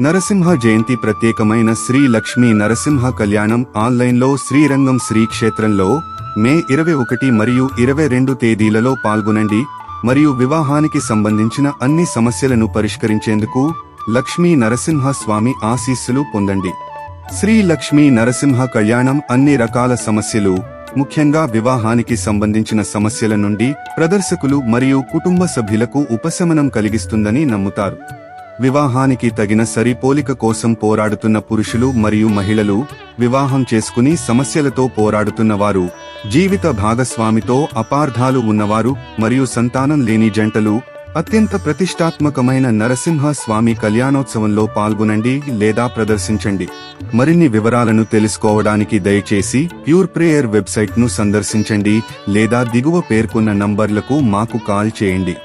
నరసింహ జయంతి ప్రత్యేకమైన శ్రీ లక్ష్మీ నరసింహ కళ్యాణం ఆన్లైన్లో శ్రీరంగం శ్రీ క్షేత్రంలో మే ఇరవై ఒకటి మరియు ఇరవై రెండు తేదీలలో పాల్గొనండి మరియు వివాహానికి సంబంధించిన అన్ని సమస్యలను పరిష్కరించేందుకు లక్ష్మీ నరసింహ స్వామి ఆశీస్సులు పొందండి. శ్రీ లక్ష్మీ నరసింహ కళ్యాణం అన్ని రకాల సమస్యలు ముఖ్యంగా వివాహానికి సంబంధించిన సమస్యల నుండి ప్రదర్శకులు మరియు కుటుంబ సభ్యులకు ఉపశమనం కలిగిస్తుందని నమ్ముతారు. వివాహానికి తగిన సరిపోలిక కోసం పోరాడుతున్న పురుషులు మరియు మహిళలు వివాహం చేసుకుని సమస్యలతో పోరాడుతున్నవారు జీవిత భాగస్వామితో అపార్థాలు ఉన్నవారు మరియు సంతానం లేని జంటలు అత్యంత ప్రతిష్టాత్మకమైన నరసింహ స్వామి కళ్యాణోత్సవంలో పాల్గొనండి లేదా ప్రదర్శించండి. మరిన్ని వివరాలను తెలుసుకోవడానికి దయచేసి ప్యూర్ ప్రేయర్ వెబ్సైట్ను సందర్శించండి లేదా దిగువ పేర్కొన్న నంబర్లకు మాకు కాల్ చేయండి.